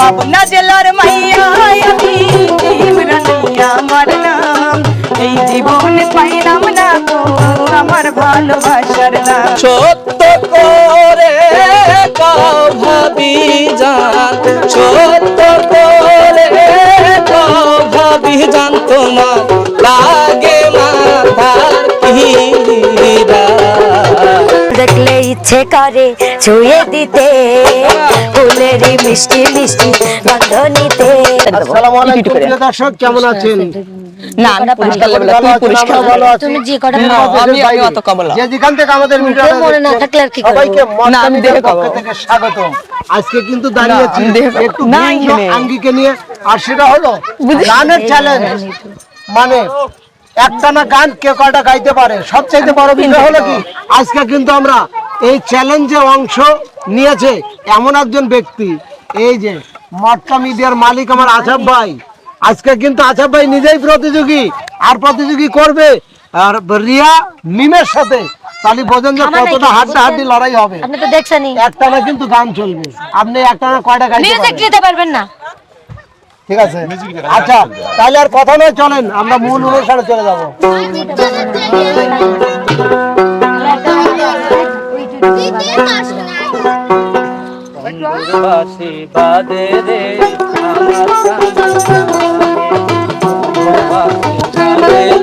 পাবনা জেলার মাইয়া আমি ইমরানিয়া আমার নাম এই জীবনে পাইলাম না তো আমার ভালোবাসার নাম সত্য করে ভাবি যান সত্য করে ভাবি যান তোমার লাগে মাথার দেখলে ইচ্ছে করে ছুঁয়ে দিতে। ফুলেরই মিষ্টি মিষ্টি গন্ধ নিতে। আসসালামু আলাইকুম প্রিয় দর্শক কেমন আছেন? না আমি পরিষ্কার লেভেলে তুই পরিষ্কার ভালো আছি। তুমি যে কটা দিন পাও, মধ্যে আমি- আমি অত কমলা। যে যেখান থেকে আমাদের ভিডিওটা মনে না থাকলে আর কি করব? না, আমি দেখে পক্ষ থেকে স্বাগত। আজকে কিন্তু দাঁড়িয়েছি আমি দেখে খাব। একটু ভিন্ন আঙ্গিকে নিয়ে। আর সেটা হলো গানের চ্যালেঞ্জ মানে একটানা গান কে কয়টা গাইতে পারে? সবচাইতে বড় বিষয় হলো কি আজকে কিন্তু আমরা এই চ্যালেঞ্জে অংশ নিয়েছে এমন একজন ব্যক্তি। এই যে মটকা মিডিয়ার মালিক আমার আছাব ভাই। আজকে কিন্তু আছাব ভাই নিজেই প্রতিযোগী আর প্রতিযোগী করবে। আর রিয়া মিমের সাথে। তাহলে বোঝেন যে কতটা হাড্ডা হাড্ডি লড়াই হবে। আপনি তো দেখছেনই। একটানা কিন্তু গান চলবে। আপনি একটানা কয়টা গাইতে মিউজিক দিতে পারবেন না। ঠিক আছে। আচ্ছা তাহলে আর কথা নয় চলেন আমরা মূল অনুষ্ঠানে চলে যাব।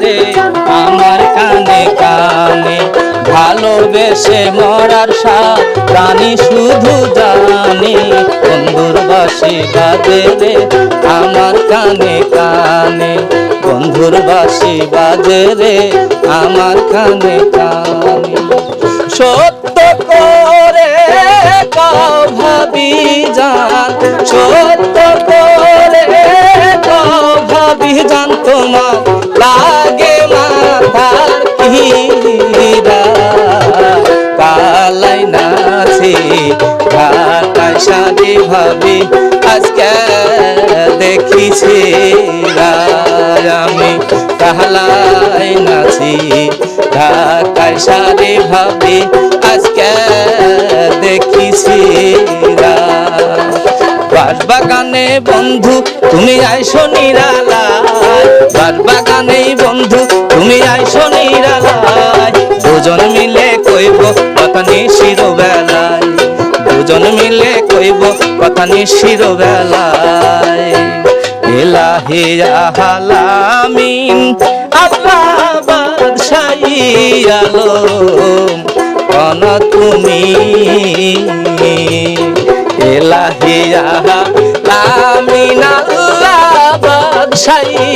রে আমার কানে কানে ভালোবেসে মরার সাথ প্রাণী শুধু জানি। বন্ধুর বাসি বাদে রে আমার কানে কানে। বন্ধুর বাসি রে আমার কানে কানে। সত্য যান সত্য করে তো ভাবি জান তোমার লাগে মাথার কিরা। কালাই নাছে ঘাটায় সাদে ভাবি, আজকে দেখিছি আমি কাহলাই নাছি ঢাকায় সাদি ভাবি, আজকে দেখিছি বাস বাগানে বন্ধু, তুমি আইসো নিরালায়। বাস বাগানে বন্ধু, তুমি আইসো নিরালায়। দুজন মিলে কইব, কথা নিশির বেলায় দুজন মিলে কইব কথা নিশির বেলায়। ইলাহিয়া হালামিন আল্লাহ বাদশাহী আলম, কন তুমি? এলাহিয়া লামিন আল্লাহ বাদশাহী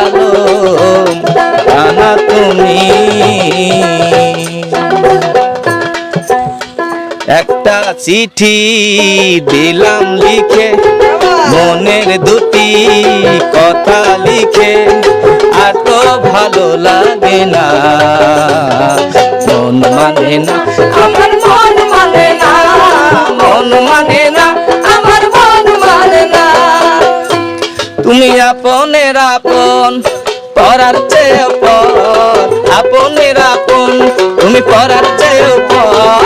আলম, কন তুমি? একটা চিঠি দিলাম লিখে মনের দুটি কথা লিখে আর তো ভালো লাগে না। মন মানে না আমার মন মানে না। মন মানে না আমার মন মানে না। তুমি আপনের আপন পরার চেয়ে পর আপনের আপন তুমি পরার চেয়ে পর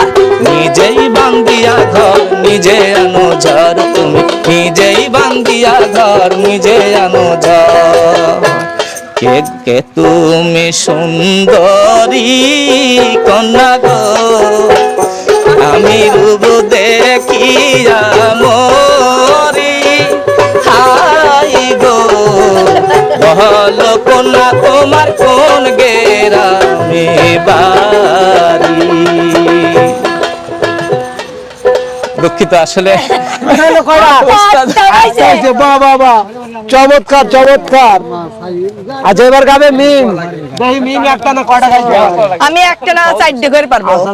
নিজেই বান্দিয়া ঘর, নিজে আনো ঝড়। তুমি নিজেই বান্দিয়া ঘর, নিজে আনো ঝড়। কে কে তুমি সুন্দরী কন্যা গো? আমি রূপ দেখিয়া মরি। হাই গো বহল কোনা তোমার কোন গেরামে দুঃখিত আসলে। আচ্ছা আচ্ছা চমৎকার চমৎকার। আচ্ছা এবার গাবে মিম। দেখি মিম একটা না কয়টা গাইতে আমি একটা না চারটে করে পারব। আচ্ছা,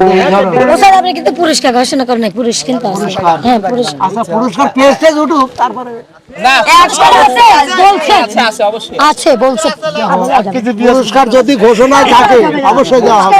স্যার আপনি কিন্তু পুরস্কার ঘোষণা করেন নাই পুরস্কার কিন্তু আছে। হ্যাঁ পুরস্কার। আচ্ছা পুরস্কার পেয়েছে উঠুক তারপরে আছে বলছে। কিছু পুরস্কার যদি ঘোষণায় থাকে অবশ্যই দেওয়া হবে।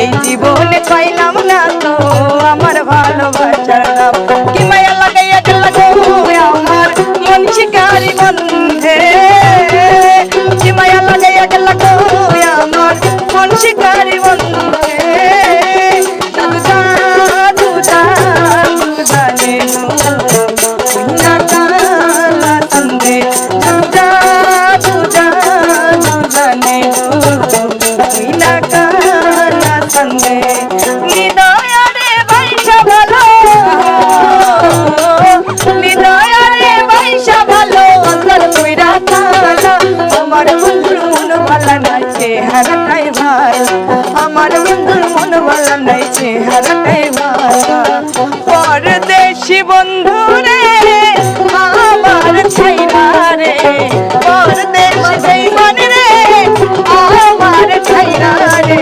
এই জীবনে পাইলাম না তো আমার নাই চেহারাটাই মায়া। পরদেশি বন্ধু রে আমার ছাইনা রে পরদেশি মন রে আমার ছাইনা রে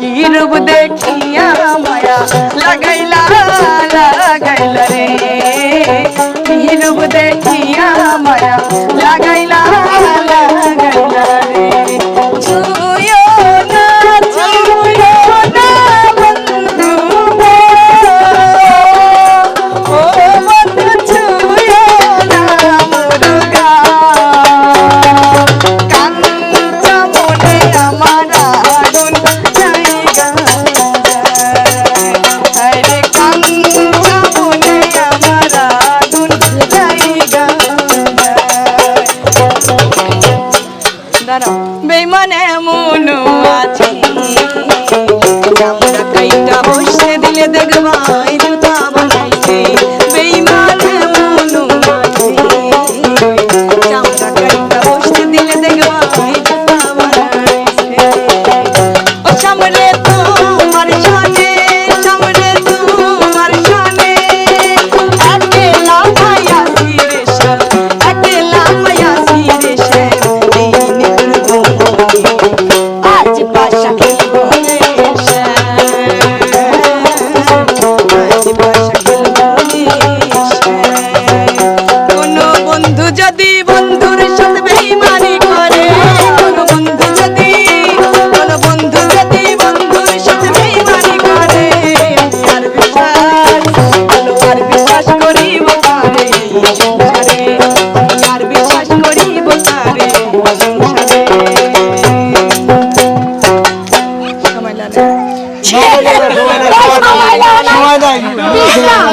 কি রূপ দেখিয়া মায়া লাগাইলা লাগাইলা রে। কি রূপ দেখিয়া মায়া লাগাই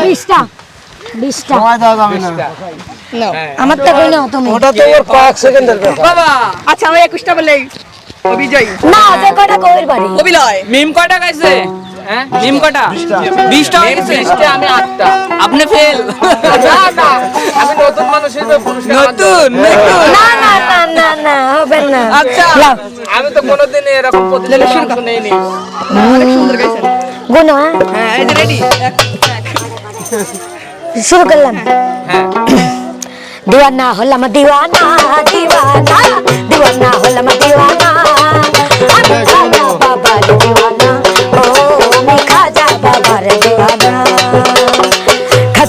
আচ্ছা, আমার তো কই আচ্ছা আমি একুশটা বলে অভিজয়। না যে কয়টা কইর বাড়ি? অভিলয়। মিম কয়টা গাইছে? হ্যাঁ? নিম কটা? বিশটা। বিশটা আমি আটটা। আপনি ফেল। না না। আমি নতুন মানুষ হিসেবে নতুন না না না না না হবে না। আচ্ছা। আমি তো কোনোদিন এরকম প্রতিযোগিতা অংশ নেইনি। অনেক সুন্দর গাইছেন। গোনা হ্যাঁ।, হ্যাঁ। এই যে রেডি শুরু করলাম। হ্যাঁ। दीवाना होलम दीवाना दीवाना दीवाना होलम दीवाना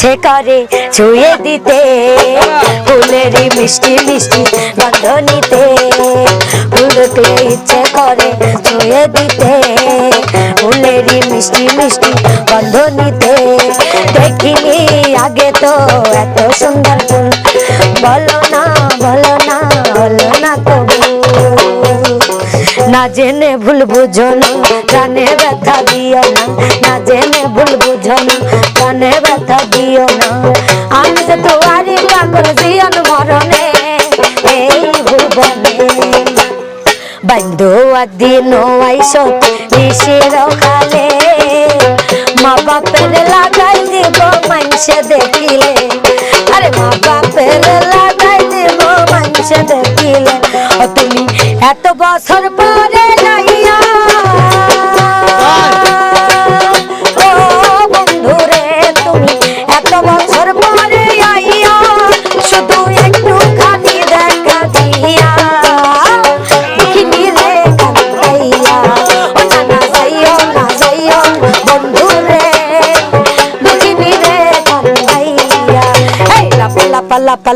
ইচ্ছে করে ছুঁয়ে দিতে। ফুলের মিষ্টি মিষ্টি গন্ধ নিতে। ফুলকে ইচ্ছে করে ছুঁয়ে দিতে। ফুলের মিষ্টি মিষ্টি গন্ধ নিতে। দেখিনি আগে তো এত সুন্দর ফুল। বলো না বলো না বলো না কবু। না জেনে ভুল বুঝো জানে ব্যথা দিও না। না জেনে ভুল বুঝন জানে ব্যথা আমি যে তোমারই পাগল জীবন এই বন্ধু দিন আইসো নিশের খালে। মা বাপের লাগাই দিব দেখিলে।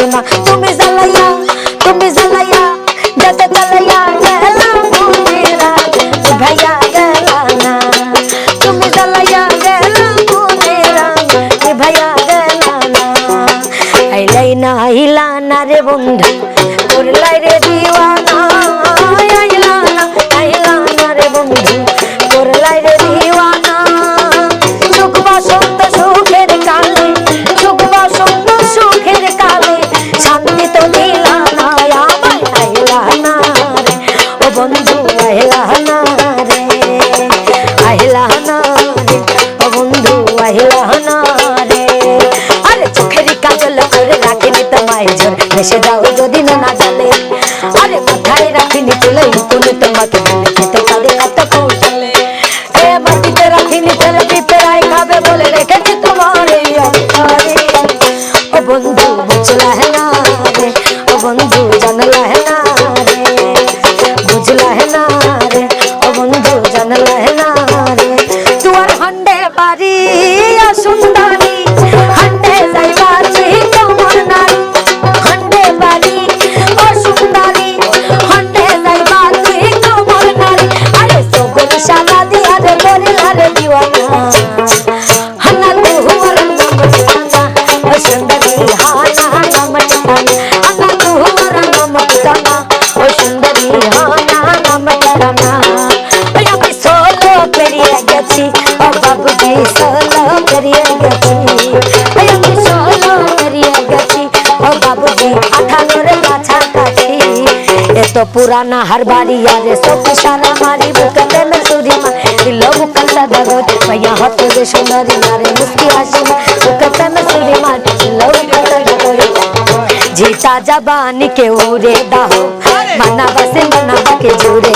सुना। तुम्हें जलाया तुम्हें जलाया दत कलया गला मेरा भैया गलाना तुम्हें जलाया गला मेरा भैया गलाना ऐ लैना हिलाना रे बुंदा पुराना हर बारी याद है सब इशारा मारी बुकत में सूरी मार दिलो बुकल दगो दरोज भैया हत दे सुनारी मारे मुस्की आशी बुकत में सूरी मार दिलो बुकल दगो दरोज जीता जबानी के उरे दाहो मना बसे मना के जुरे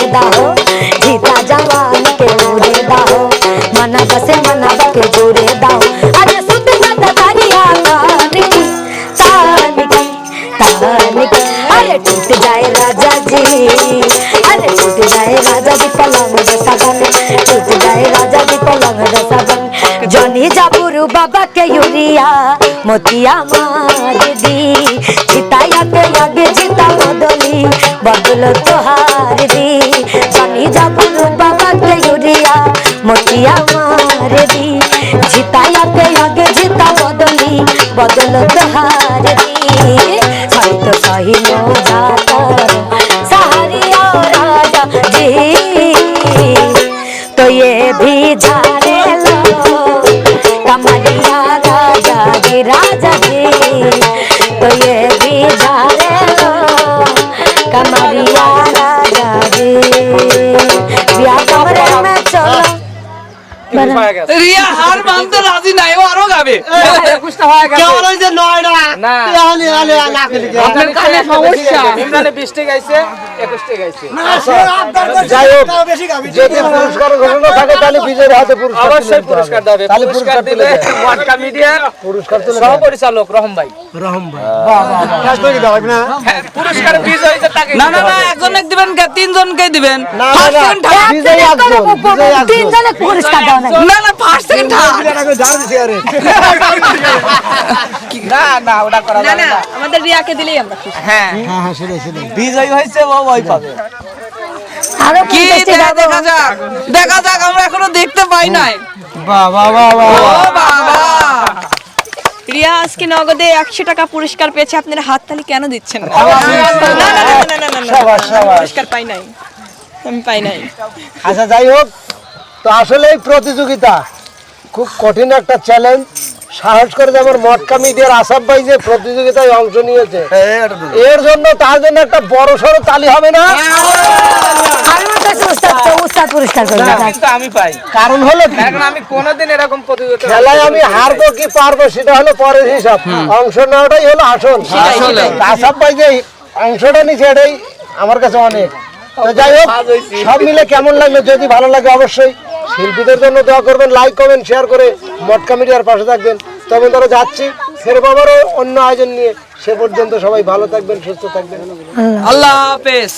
বাবাকে ইউরিয়া, মতিয়া মার দি। জিতাইয়াতে লাগে জিতা বদলি বদল তোহার দি। জানি যাবন বাবাকে ইউরিয়া, মতিয়া মার দি। জিতাইয়াতে লাগে জিতা বদলি বদল তোহার দি। হয়তো সহিল যাতা সাহারিয়া রাজা জি। তো ये भी झा রিয়া হার মানতে রাজি নাই ও আরও গাবে কেমন হয়েছে নয়টা না। আলে আলে আলে আলে আপনার কানে সমস্যা ইমরানে 20 গাইছে 21 গাইছে যাই হোক যদি পুরস্কার ঘোষণা থাকে তাহলে বিজয়ের হাতে পুরস্কার অবশ্যই পুরস্কার দেবে পুরস্কার দিলে ওয়াটকা মিডিয়া পুরস্কার তুলে সহ রহম ভাই রহম ভাই হ্যাঁ, পুরস্কার বিজয় হয়েছে তাকে না না না একজনকে দিবেন কে তিনজনকে দিবেন না না তিনজনে পুরস্কার দাও না রিয়া আজকে নগদে একশো টাকা পুরস্কার পেয়েছে আপনারা হাততালি কেন দিচ্ছেন না পুরস্কার পাই নাই আমি পাই নাই আচ্ছা যাই হোক তো আসলে এই প্রতিযোগিতা খুব কঠিন একটা চ্যালেঞ্জ সাহস করে যেমন মটকা মিডিয়ার আসাম ভাই যে প্রতিযোগিতায় অংশ নিয়েছে এর জন্য তার জন্য একটা বড় সড়ো তালি হবে না? আমি পাই। কারণ হলো কি? আমি কোনোদিন এরকম খেলায় আমি হারবো কি পারব সেটা হলো পরের হিসাব। অংশ নেওয়াটাই হলো আসল। আসলে। ভাই যে অংশটা নিচ্ছে এটাই আমার কাছে অনেক। যাই হোক সব মিলে কেমন লাগল? যদি ভালো লাগে অবশ্যই শিল্পীদের জন্য দোয়া করবেন লাইক করবেন শেয়ার করে মটকা মিডিয়ার পাশে থাকবেন। তবে তারা যাচ্ছি ফের বাবারও অন্য আয়োজন নিয়ে। সে পর্যন্ত সবাই ভালো থাকবেন, সুস্থ থাকবেন। আল্লাহ হাফেজ।